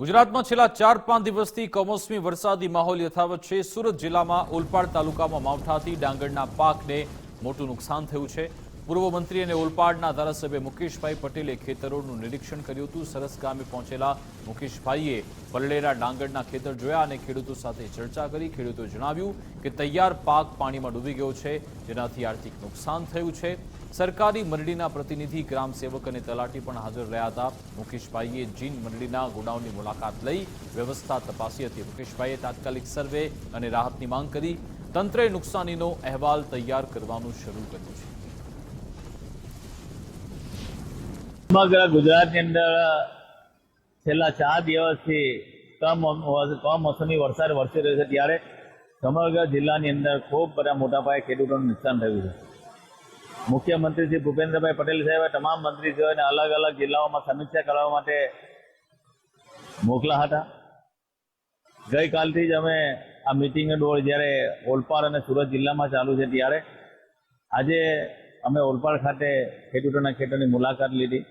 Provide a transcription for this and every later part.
ગુજરાતમાં છેલ્લા ચાર પાંચ દિવસથી કમોસમી વરસાદી માહોલ યથાવત છે. સુરત જિલ્લામાં ઓલપાડ તાલુકામાં માવઠાથી ડાંગરના પાકને મોટું નુકસાન થયું છે. પૂર્વ મંત્રી અને ઓલપાડના ધારાસભ્ય મુકેશભાઈ પટેલે ખેતરોનું નિરીક્ષણ કર્યું હતું. સરસ ગામે પહોંચેલા મુકેશભાઈએ પલળેલા ડાંગરના ખેતર જોયા અને ખેડૂતો સાથે ચર્ચા કરી. ખેડૂતોએ જણાવ્યું કે તૈયાર પાક પાણીમાં ડૂબી ગયો છે, જેનાથી આર્થિક નુકસાન થયું છે. સરકારી મંડળીના પ્રતિનિધિ, ગ્રામ સેવક અને તલાટી પણ હાજર રહ્યા હતા. મુકેશભાઈએ જીન મંડળીના ગોડાઉનની મુલાકાત લઈ વ્યવસ્થા તપાસી હતી. મુકેશભાઈએ તાત્કાલિક સર્વે અને રાહતની માંગ કરી. તંત્રે નુકસાનીનો અહેવાલ તૈયાર કરવાનું શરૂ કર્યું છે. સમગ્ર ગુજરાતની અંદર છેલ્લા ચાર દિવસથી કમ કમોસમી વરસાદ વરસી રહ્યો છે. ત્યારે સમગ્ર જિલ્લાની અંદર ખૂબ બધા મોટા પાયે ખેડૂતોને નુકસાન થયું છે. મુખ્યમંત્રી શ્રી ભૂપેન્દ્રભાઈ પટેલ સાહેબે તમામ મંત્રીશ્રીઓને અલગ અલગ જિલ્લાઓમાં સમીક્ષા કરવા માટે મોકલા હતા. ગઈકાલથી જ અમે આ મિટિંગનો દોર જ્યારે ઓલપાડ અને સુરત જિલ્લામાં ચાલુ છે ત્યારે આજે અમે ઓલપાડ ખાતે ખેડૂતોના ખેતરની મુલાકાત લીધી.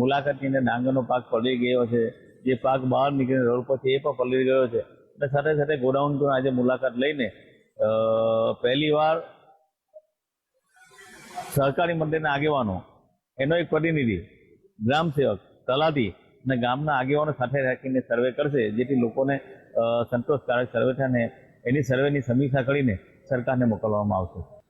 મુલાકાતની અંદર ડાંગરનો પાક પલળી ગયો છે. જે પાક બહાર નીકળીને રોડ પર છે એ પણ પલળી ગયો છે. અને સાથે સાથે ગોડાઉન આજે મુલાકાત લઈને પહેલીવાર સહકારી મંત્રીના આગેવાનો, એનો એક પ્રતિનિધિ, ગ્રામ સેવક, તલાટી અને ગામના આગેવાનો સાથે રાખીને સર્વે કરશે, જેથી લોકોને સંતોષકારક સર્વે થાય એની સર્વેની સમીક્ષા કરીને સરકારને મોકલવામાં આવશે.